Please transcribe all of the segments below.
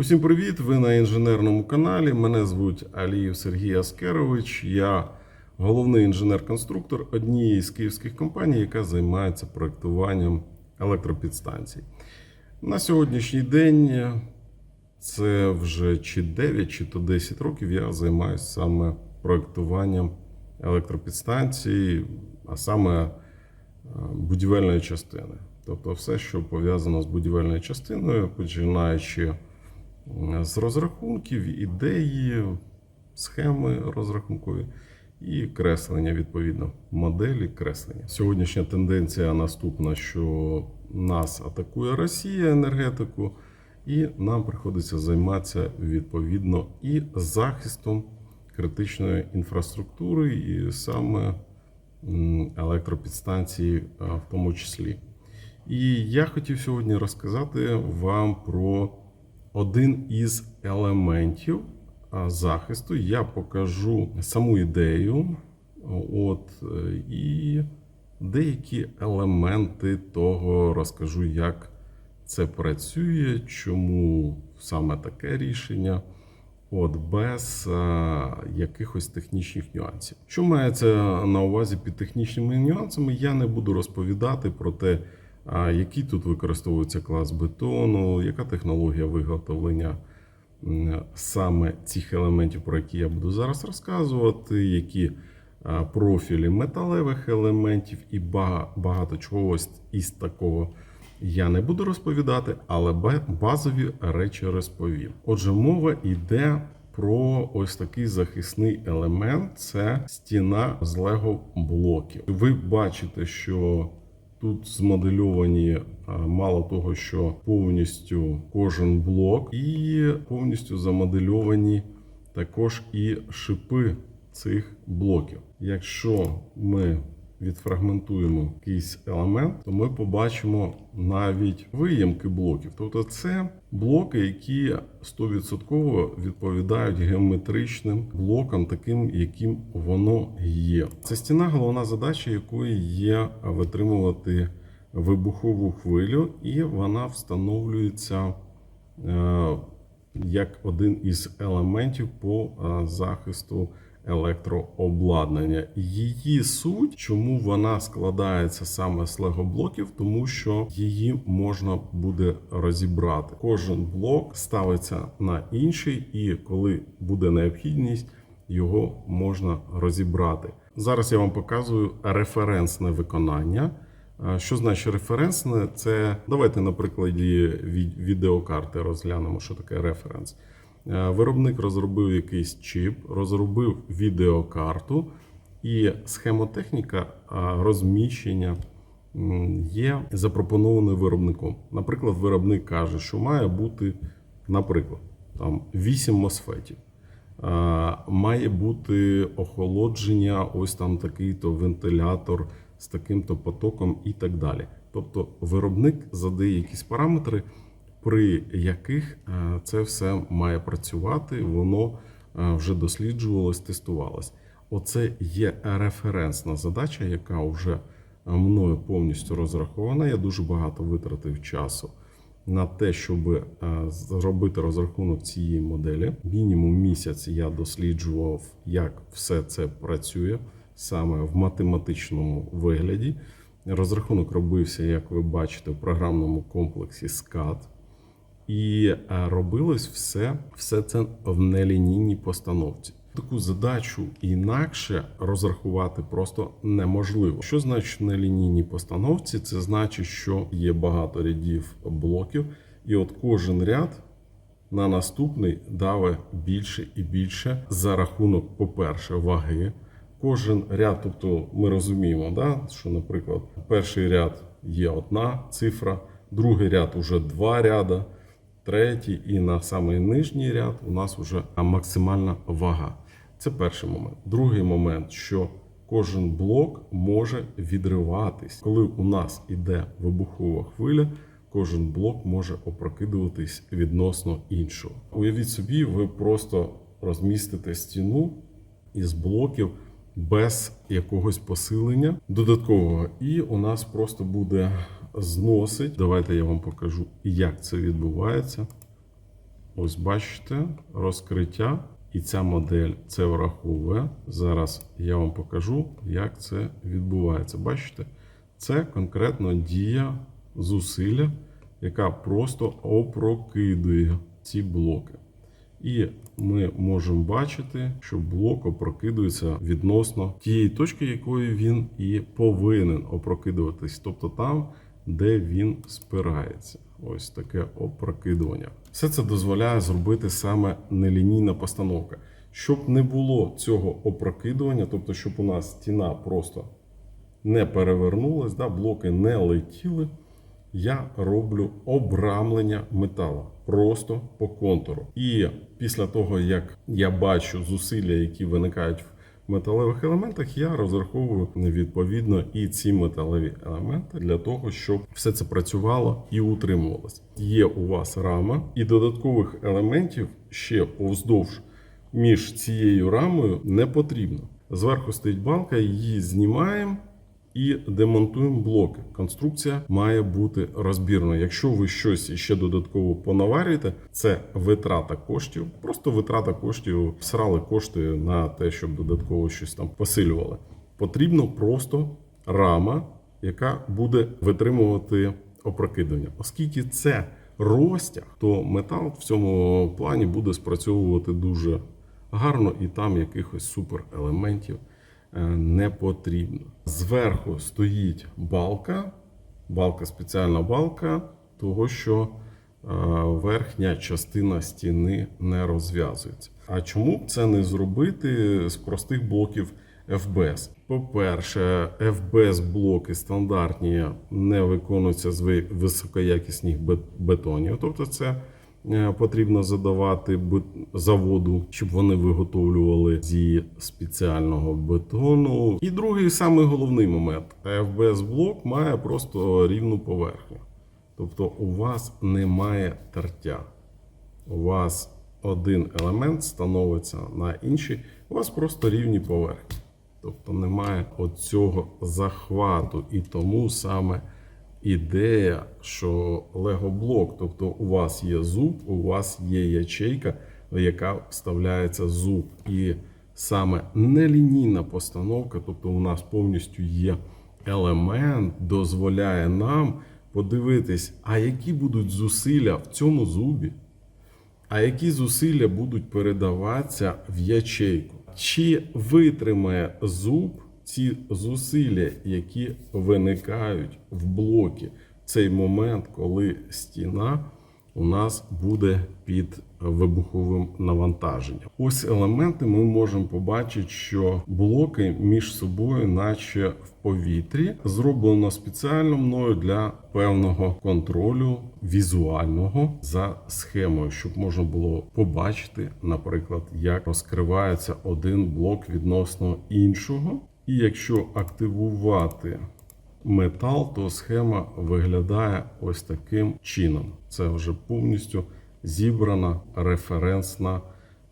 Усім привіт! Ви на інженерному каналі. Мене звуть Аліїв Сергій Аскерович. Я головний інженер-конструктор однієї з київських компаній, яка займається проектуванням електропідстанцій. На сьогоднішній день це вже чи 9, чи то 10 років я займаюся саме проектуванням електропідстанцій, а саме е, будівельної частини. Тобто все, що пов'язано з будівельною частиною, починаючи е, з розрахунків, ідеї, схеми розрахункові і креслення, відповідно, моделі креслення. Сьогоднішня тенденція наступна, що нас атакує Росія енергетику, і нам приходиться займатися відповідно і захистом критичної інфраструктури, і саме електропідстанції в тому числі. І я хотів сьогодні розказати вам про один із елементів захисту. Я покажу саму ідею, от, е, і деякі елементи того розкажу, як це працює, чому саме таке рішення. От без а, якихось технічних нюансів. Що мається на увазі під технічними нюансами, я не буду розповідати про те, а, який тут використовується клас бетону, яка технологія виготовлення саме цих елементів, про які я буду зараз розказувати, які профілі металевих елементів і багато чого із такого я не буду розповідати, але базові речі розповім. Отже, мова йде про ось такий захисний елемент це стіна з лего блоків. Ви бачите, що тут змодельовані мало того, що повністю кожен блок, і повністю замодельовані також і шипи цих блоків. Якщо ми відфрагментуємо якийсь елемент, то ми побачимо навіть виємки блоків. Тобто це блоки, які 100% відповідають геометричним блокам, таким, яким воно є. Це стіна, головна задача якої є витримувати вибухову хвилю, і вона встановлюється. е, Як один із елементів по е, захисту електрообладнання. Її суть, чому вона складається саме з лего-блоків, тому що її можна буде розібрати. Кожен блок ставиться на інший, і коли буде необхідність, його можна розібрати. Зараз я вам показую референсне виконання. Що значить референсне? Це давайте на прикладі від- відеокарти розглянемо, що таке референс. Е, Виробник розробив якийсь чіп, розробив відеокарту, і схемотехніка розміщення є запропонованою виробником. Наприклад, виробник каже, що має бути, наприклад, там 8 мосфетів. Має бути охолодження, ось там такий-то вентилятор з таким-то потоком і так далі. Тобто виробник задає якісь параметри, при яких е, це все має працювати, воно е, вже досліджувалось, тестувалось. Оце є референсна задача, яка вже е, мною повністю розрахована. Я дуже багато витратив часу на те, щоб зробити розрахунок цієї моделі. Мінімум місяць я досліджував, як все це працює саме в математичному вигляді. Розрахунок робився, як ви бачите, в програмному комплексі SCAD. І е, робилось все, все це в нелінійній постановці. Таку задачу інакше розрахувати просто неможливо. Що значить в нелінійній постановці? Це значить, що є багато рядів блоків, і от кожен ряд на наступний даве більше і більше за рахунок, по-перше, ваги. Кожен ряд, тобто ми розуміємо, да, що, наприклад, перший ряд є одна цифра, другий ряд уже два ряда, третій і на самий нижній ряд у нас вже максимальна вага. Це перший момент. Другий момент, що кожен блок може відриватись. Коли у нас іде вибухова хвиля, кожен блок може опрокидуватись відносно іншого. Уявіть собі, ви просто розмістите стіну із блоків без якогось посилення додаткового, і у нас просто буде зносить. Давайте я вам покажу, як це відбувається. Ось бачите, розкриття, і ця модель це враховує. Зараз я вам покажу, як це відбувається. Бачите, це конкретно дія зусилля, яка просто опрокидує ці блоки. І ми можемо бачити, що блок опрокидується відносно тієї точки, якої він і повинен опрокидуватись, тобто там, де він спирається. Ось таке опрокидування. Все це дозволяє зробити саме нелінійна постановка. Щоб не було цього опрокидування, тобто щоб у нас стіна просто не перевернулась, да, блоки не летіли, я роблю обрамлення металу просто по контуру. І після того, як я бачу зусилля, які виникають в металевих елементах, я розраховую відповідно і ці металеві елементи для того, щоб все це працювало і утримувалось. Є у вас рама, і додаткових елементів ще повздовж між цією рамою не потрібно. Зверху стоїть балка, її знімаємо і демонтуємо блоки. Конструкція має бути розбірною. Якщо ви щось ще додатково понаварюєте, це витрата коштів. Просто витрата коштів всрали кошти на те, щоб додатково щось там посилювали. Потрібно просто рама, яка буде витримувати опрокидання, оскільки це розтяг, то метал в цьому плані буде спрацьовувати дуже гарно, і там якихось суперелементів не потрібно. Зверху стоїть балка, балка спеціальна балка, того що е, верхня частина стіни не розв'язується. А чому б це не зробити з простих блоків FBS? По-перше, FBS блоки стандартні не виконуються з ви- високоякісних бетонів, тобто це е, потрібно задавати заводу, щоб вони виготовлювали зі спеціального бетону. І другий самий головний момент: FBS блок має просто рівну поверхню. Тобто у вас немає тертя. У вас один елемент становиться на інший, у вас просто рівні поверхні. Тобто немає оцього захвату. І тому саме ідея, що лего-блок, тобто у вас є зуб, у вас є ячейка, в яка вставляється зуб. І саме нелінійна постановка, тобто у нас повністю є елемент, дозволяє нам подивитись, а які будуть зусилля в цьому зубі. А які зусилля будуть передаватися в ячейку? Чи витримає зуб ці зусилля, які виникають в блокі цей момент, коли стіна у нас буде під вибуховим навантаженням? Ось елементи ми можемо побачити, що блоки між собою, наче в повітрі, зроблено спеціально мною для певного контролю візуального за схемою, щоб можна було побачити, наприклад, як розкривається один блок відносно іншого. І якщо активувати метал, то схема виглядає ось таким чином. Це вже повністю зібрана референсна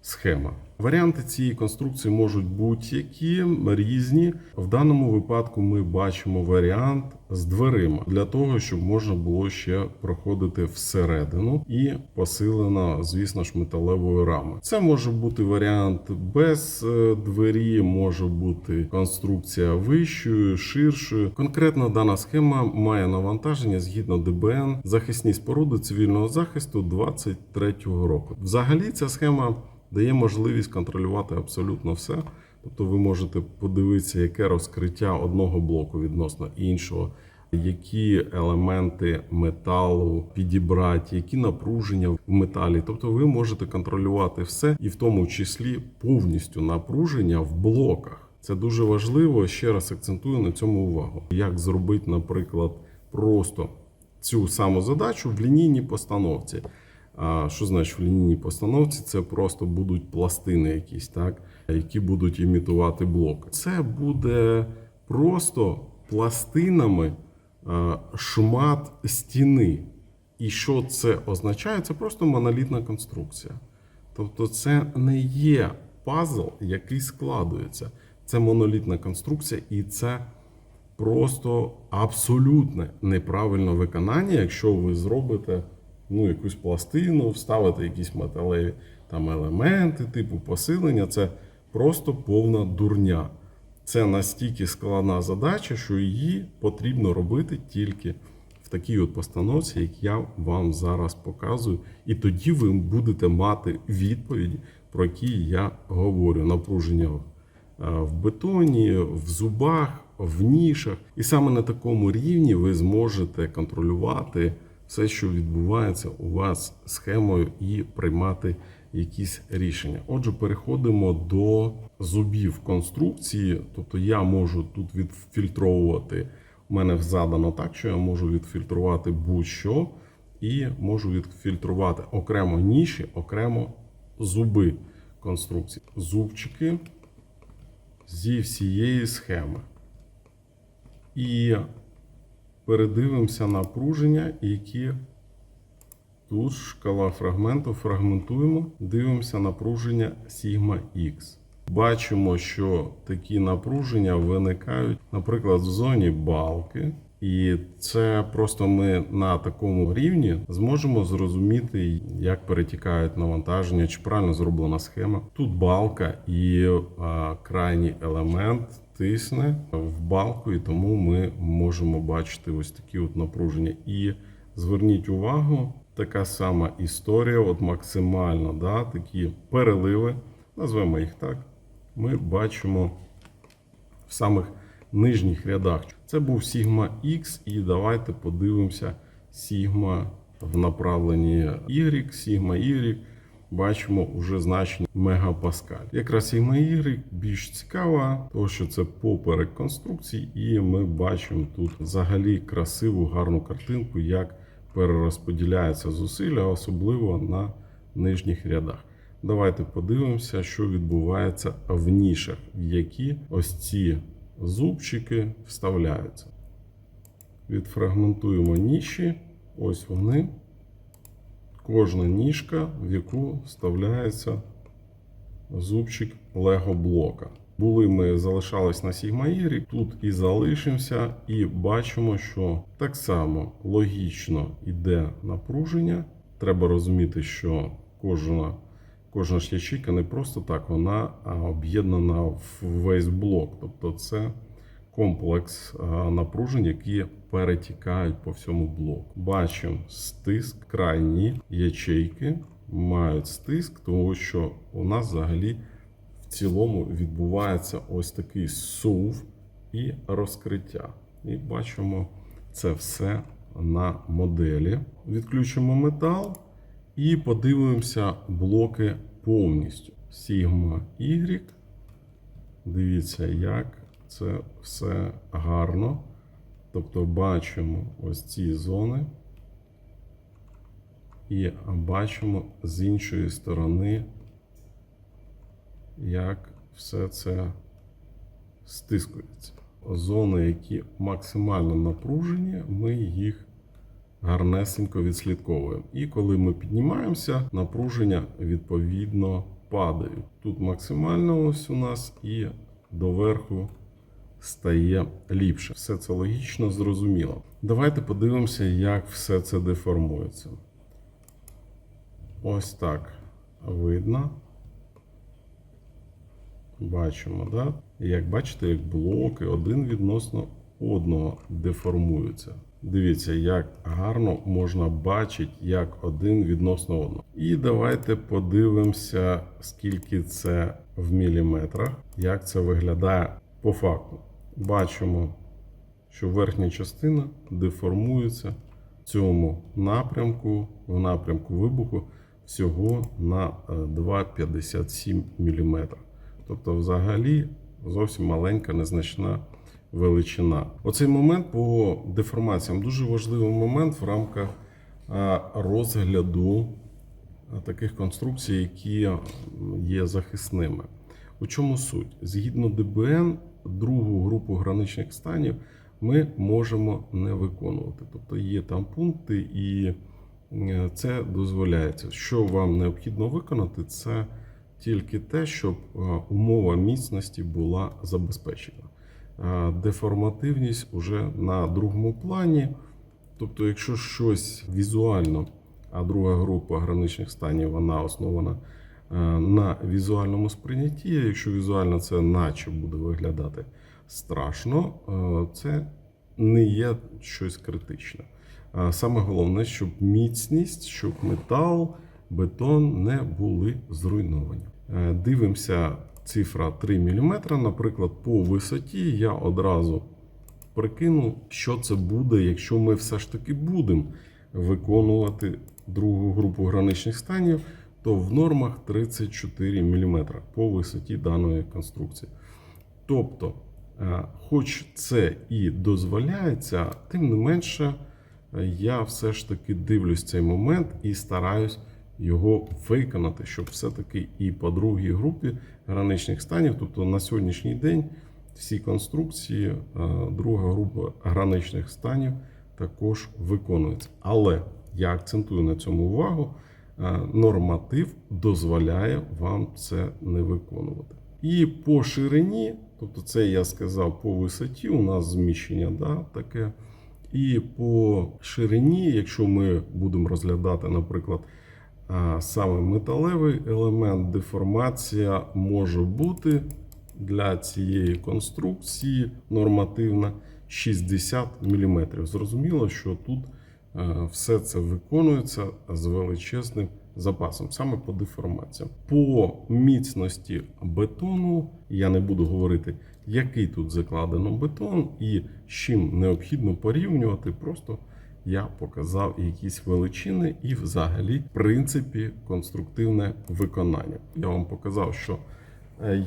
схема. Варіанти цієї конструкції можуть будь-які різні. В даному випадку ми бачимо варіант з дверима для того, щоб можна було ще проходити всередину і посилена, звісно ж, металевою рамою. Це може бути варіант без е, двері, може бути конструкція вищою, ширшою. Конкретно дана схема має навантаження згідно ДБН захисні споруди цивільного захисту 23-го року. Взагалі ця схема дає можливість контролювати абсолютно все. Тобто ви можете подивитися, яке розкриття одного блоку відносно іншого, які елементи металу підібрати, які напруження в металі. Тобто ви можете контролювати все, і в тому числі повністю напруження в блоках. Це дуже важливо. Ще раз акцентую на цьому увагу. Як зробити, наприклад, просто цю саму задачу в лінійній постановці. Що значить в лінійній постановці? Це просто будуть пластини якісь, так, які будуть імітувати блок. Це буде просто пластинами шмат стіни. І що це означає? Це просто монолітна конструкція. Тобто, це не є пазл, який складується. Це монолітна конструкція, і це просто абсолютне неправильне виконання, якщо ви зробите ну, якусь пластину, вставити якісь металеві там елементи, типу посилення. Це просто повна дурня. Це настільки складна задача, що її потрібно робити тільки в такій от постановці, як я вам зараз показую. І тоді ви будете мати відповіді, про які я говорю. Напруження е, в бетоні, в зубах, в нішах. І саме на такому рівні ви зможете контролювати все, що відбувається у вас схемою, і приймати якісь рішення. Отже, переходимо до зубів конструкції. Тобто я можу тут відфільтровувати. У мене задано так, що я можу відфільтрувати будь-що, і можу відфільтрувати окремо ніші, окремо зуби конструкції. Зубчики зі всієї схеми. І передивимося напруження, які тут шкала фрагменту. Фрагментуємо, дивимося напруження сігма X. Бачимо, що такі напруження виникають, наприклад, в зоні балки. І це просто ми на такому рівні зможемо зрозуміти, як перетікають навантаження, чи правильно зроблена схема. Тут балка і а, крайній елемент тисне в балку, і тому ми можемо бачити ось такі от напруження. І зверніть увагу, така сама історія, от максимально да, такі переливи, назвемо їх так. Ми бачимо в самих нижніх рядах. Це був Sigma X, і давайте подивимося Sigma в направленні Y, Sigma Y. Бачимо уже значення мегапаскаль. Якраз Sigma Y більш цікава, тому що це поперек конструкції, і ми бачимо тут взагалі красиву гарну картинку, як перерозподіляються зусилля, особливо на нижніх рядах. Давайте подивимося, що відбувається в нішах, в які ось ці зубчики вставляються. Відфрагментуємо ніші. Ось вони. Кожна ніжка, в яку вставляється зубчик Лего блока. Були ми залишались на Сігмаїрі, тут і залишимося, і бачимо, що так само логічно йде напруження. Треба розуміти, що кожна Кожна ячейка не просто так, вона об'єднана в весь блок. Тобто це комплекс напружень, які перетікають по всьому блоку. Бачимо стиск, крайні ячейки мають стиск, тому що у нас взагалі в цілому відбувається ось такий сув і розкриття. І бачимо це все на моделі. Відключимо метал. І подивимося блоки повністю. Sigma Y. Дивіться, як це все гарно. Тобто бачимо ось ці зони. І бачимо з іншої сторони, як все це стискується. Зони, які максимально напружені, ми їх гарнесенько відслідковуємо. І коли ми піднімаємося, напруження відповідно падає. Тут максимально ось у нас і доверху стає ліпше. Все це логічно, зрозуміло. Давайте подивимося, як все це деформується. Ось так видно. Бачимо, да? І як бачите, як блоки один відносно одного деформуються. Дивіться, як гарно можна бачити, як один відносно одного. І давайте подивимося, скільки це в міліметрах, як це виглядає по факту. Бачимо, що верхня частина деформується в цьому напрямку, в напрямку вибуху всього на 2,57 мм. Тобто, взагалі, зовсім маленька, незначна величина. Оцей момент по деформаціям дуже важливий момент в рамках розгляду таких конструкцій, які є захисними. У чому суть? Згідно ДБН, другу групу граничних станів ми можемо не виконувати. Тобто є там пункти, і е, це дозволяється. Що вам необхідно виконати, це тільки те, щоб е, умова міцності була забезпечена. Е, Деформативність уже на другому плані. Тобто, якщо щось візуально а друга група граничних станів вона основана на візуальному сприйнятті. Якщо візуально це наче буде виглядати страшно, е, це не є щось критичне. Саме головне, щоб міцність, щоб метал, бетон не були зруйновані. Е, Дивимося, цифра 3 мм. Наприклад, по висоті я одразу прикину, що це буде, якщо ми все ж таки будемо виконувати другу групу граничних станів, то в нормах 34 мм по висоті даної конструкції. Тобто, е, хоч це і дозволяється, тим не менше, е, я все ж таки дивлюсь цей момент і стараюсь його виконати, щоб все-таки і по другій групі граничних станів, тобто на сьогоднішній день всі конструкції, е, друга група граничних станів також виконується. Але я акцентую на цьому увагу. Е, Норматив дозволяє вам це не виконувати. І по ширині, тобто це я сказав по висоті, у нас зміщення да, таке. І по ширині, якщо ми будемо розглядати, наприклад, саме металевий елемент, деформація може бути для цієї конструкції нормативна 60 мм. Зрозуміло, що тут е, все це виконується з величезним запасом, саме по деформаціям. По міцності бетону я не буду говорити, який тут закладено бетон і з чим необхідно порівнювати. Просто я показав якісь величини і, взагалі, в принципі, конструктивне виконання. Я вам показав, що е,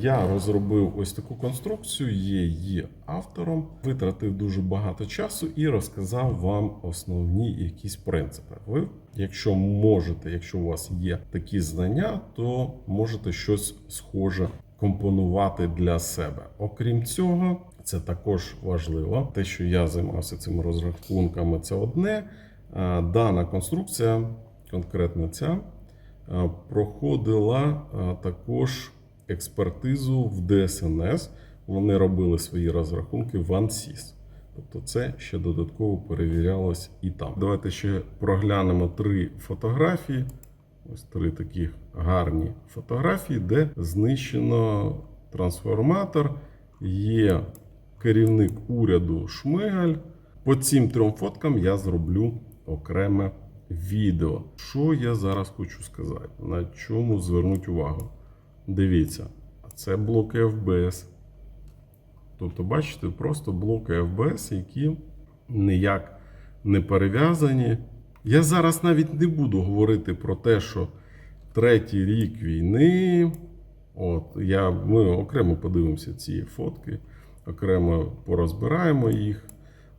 я розробив ось таку конструкцію, є її автором, витратив дуже багато часу і розказав вам основні якісь принципи. Ви, якщо можете, якщо у вас є такі знання, то можете щось схоже компонувати для себе. Окрім цього, це також важливо. Те, що я займався цими розрахунками, це одне. Дана конструкція, конкретно ця, проходила також експертизу в ДСНС. Вони робили свої розрахунки в ANSYS. Тобто це ще додатково перевірялось і там. Давайте ще проглянемо три фотографії. Ось три такі гарні фотографії, де знищено трансформатор. Є керівник уряду Шмигаль. По цим трьом фоткам я зроблю окреме відео. Що я зараз хочу сказати? На чому звернути увагу? Дивіться, це блоки FBS. Тобто, бачите, просто блоки FBS, які ніяк не перев'язані. Я зараз навіть не буду говорити про те, що третій рік війни. От, я, Ми окремо подивимося ці фотки, окремо порозбираємо їх.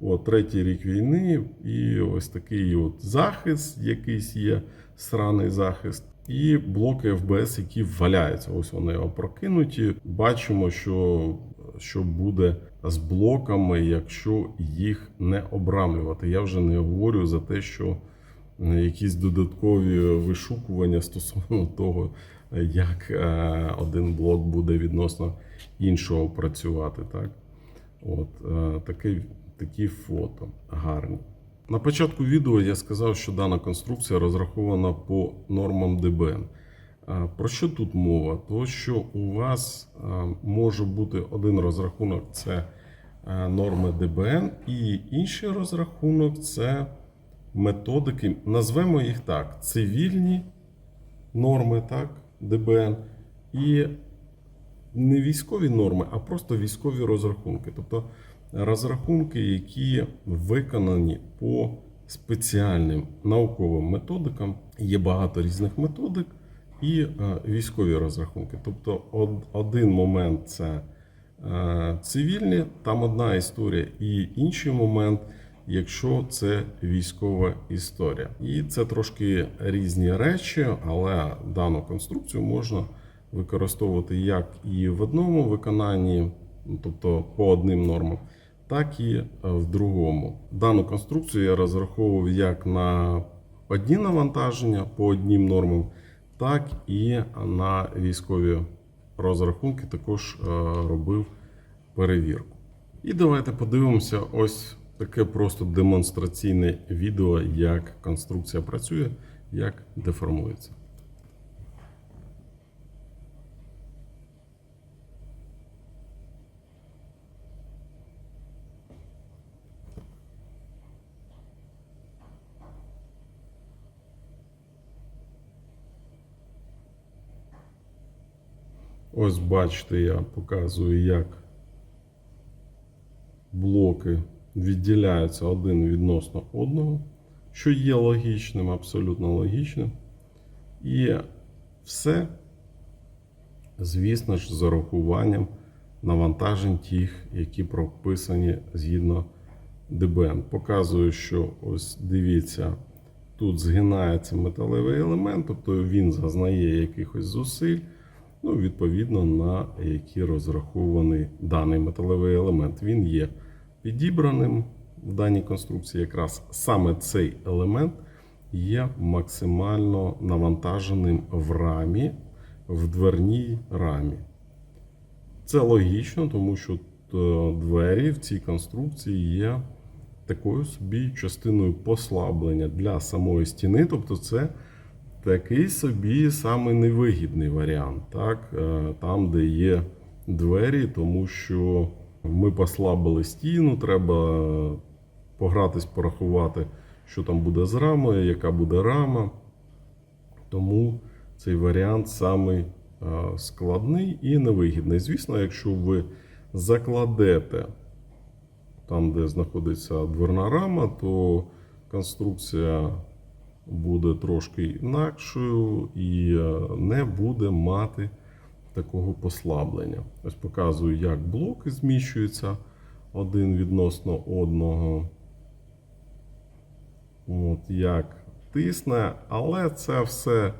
От, третій рік війни, і ось такий от захист, якийсь є, сраний захист, і блоки ФБС, які валяються. Ось вони опрокинуті. Бачимо, що, що буде з блоками, якщо їх не обрамлювати. Я вже не говорю за те, що е, якісь додаткові вишукування стосовно того, як е, один блок буде відносно іншого працювати. Так? От, е, таке, такі фото гарні. На початку відео я сказав, що дана конструкція розрахована по нормам ДБН. Про що тут мова? То, що у вас може бути один розрахунок це норми ДБН, і інший розрахунок це методики, назвемо їх так: цивільні норми, так, ДБН, і не військові норми, а просто військові розрахунки. Тобто розрахунки, які виконані по спеціальним науковим методикам. Є багато різних методик і е, військові розрахунки. Тобто, один момент це е, цивільні, там одна історія, і інший момент. Якщо це військова історія, і це трошки різні речі, але дану конструкцію можна використовувати як і в одному виконанні, тобто по одним нормам, так і е, в другому. Дану конструкцію я розраховував як на одні навантаження по одним нормам, так і на військові розрахунки також е, робив перевірку. І давайте подивимося ось таке просто демонстраційне відео, як конструкція працює. як деформується. Ось бачите, я показую, як блоки відділяються один відносно одного, що є логічним, абсолютно логічним. І все, звісно ж, з урахуванням навантажень тих, які прописані згідно ДБН. Показую, що ось дивіться, тут згинається металевий елемент, тобто він зазнає якихось зусиль. Ну, відповідно, на які розрахований даний металевий елемент. Він є підібраним в даній конструкції. Якраз саме цей елемент є максимально навантаженим в рамі, в дверній рамі. Це логічно, тому що е, двері в цій конструкції є такою собі частиною послаблення для самої стіни. Тобто, це такий собі самий невигідний варіант, так? Е, там, де є двері, тому що ми послабили стіну, треба погратись, порахувати, що там буде з рамою, яка буде рама. Тому цей варіант самий е, складний і невигідний. Звісно, якщо ви закладете там, де знаходиться дверна рама, то конструкція буде трошки інакшою і е, не буде мати такого послаблення. Ось показую, як блоки зміщуються один відносно одного. От як тисне, але це все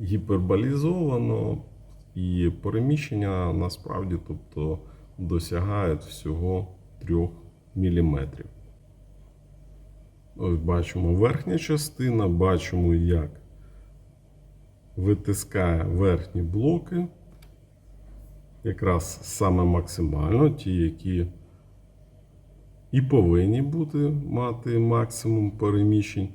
гіперболізовано і переміщення насправді тобто, досягають всього 3 мм. Ось бачимо верхня частина, бачимо, як витискає верхні блоки. Якраз саме максимально, ті, які і повинні бути мати максимум переміщень.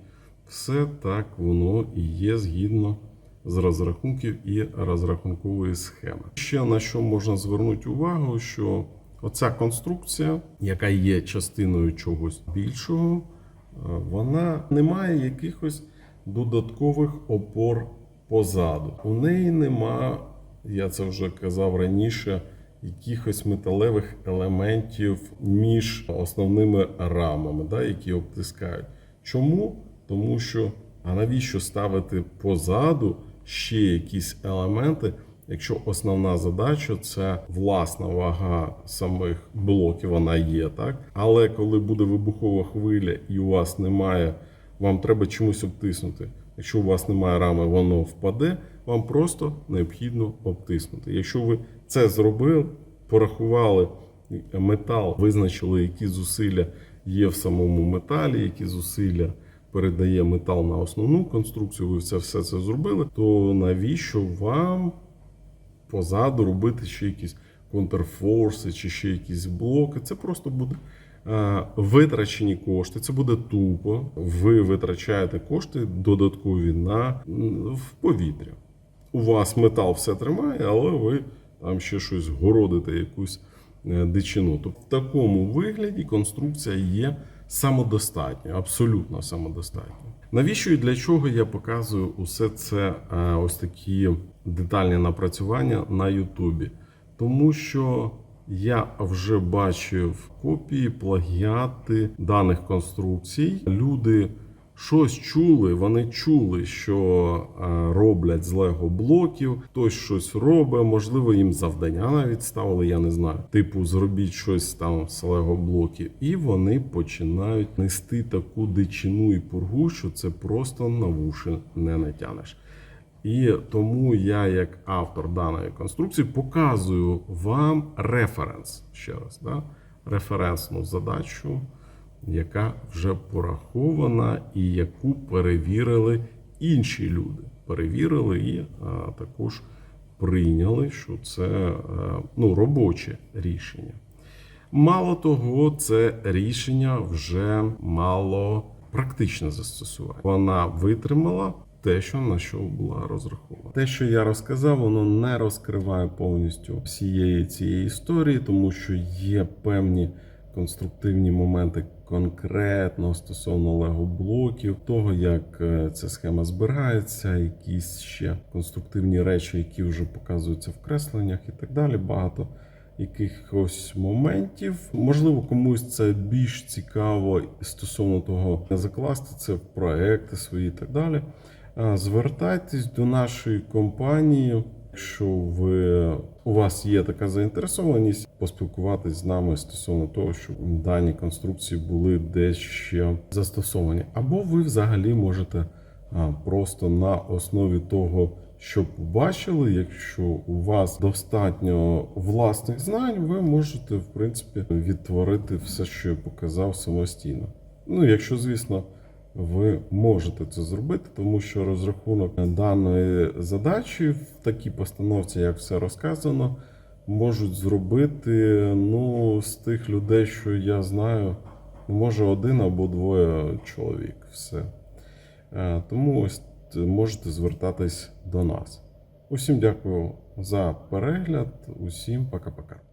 Все так воно і є згідно з розрахунків і розрахункової схеми. Ще на що можна звернути увагу, що оця конструкція, яка є частиною чогось більшого, вона не має якихось додаткових опор позаду. У неї нема, я це вже казав раніше, якихось металевих елементів між основними рамами, да, які обтискають. Чому? Тому що а навіщо ставити позаду ще якісь елементи, якщо основна задача це власна вага самих блоків, вона є, так? Але коли буде вибухова хвиля і у вас немає, вам треба чимось обтиснути. Якщо у вас немає рами, воно впаде, вам просто необхідно обтиснути. Якщо ви це зробили, порахували метал, визначили, які зусилля є в самому металі, які зусилля передає метал на основну конструкцію, ви це все це зробили, то навіщо вам позаду робити ще якісь контрфорси чи ще якісь блоки? Це просто буде е, витрачені кошти. Це буде тупо. Ви витрачаєте кошти додаткові на в повітря. У вас метал все тримає, але ви там ще щось городите, якусь е, дичину. Тобто в такому вигляді конструкція є самодостатньою, абсолютно самодостатньо. Навіщо і для чого я показую усе це е, ось такі детальні напрацювання на Ютубі? Тому що я вже бачив копії, плагіати даних конструкцій. Люди щось чули, вони чули, що е, роблять з лего блоків, хтось щось робить, можливо, їм завдання навіть ставили, я не знаю. Типу, зробіть щось там з лего блоків, і вони починають нести таку дичину і пургу, що це просто на вуші не натянеш. І тому я, як автор даної конструкції, показую вам референс ще раз, да? референсну задачу, яка вже порахована і яку перевірили інші люди. Перевірили і а, також прийняли, що це а, ну, робоче рішення. Мало того, це рішення вже мало практичне застосування. Вона витримала те, що на що була розрахована. Те, що я розказав, воно не розкриває повністю всієї цієї історії, тому що є певні конструктивні моменти конкретно стосовно лего-блоків, того, як е, ця схема збирається, якісь ще конструктивні речі, які вже показуються в кресленнях і так далі. Багато якихось моментів. Можливо, комусь це більш цікаво стосовно того, закласти це в проекти свої і так далі. Звертайтесь до нашої компанії, якщо ви у вас є така заінтересованість, поспілкуватись з нами стосовно того, щоб дані конструкції були десь ще застосовані, або ви взагалі можете просто на основі того, що побачили, якщо у вас достатньо власних знань, ви можете в принципі відтворити все, що я показав самостійно. Ну, якщо, звісно, ви можете це зробити, тому що розрахунок даної задачі в такій постановці, як все розказано, можуть зробити ну, з тих людей, що я знаю, може один або двоє чоловік. Все. Е, Тому ось можете звертатись до нас. Усім дякую за перегляд, усім пока-пока.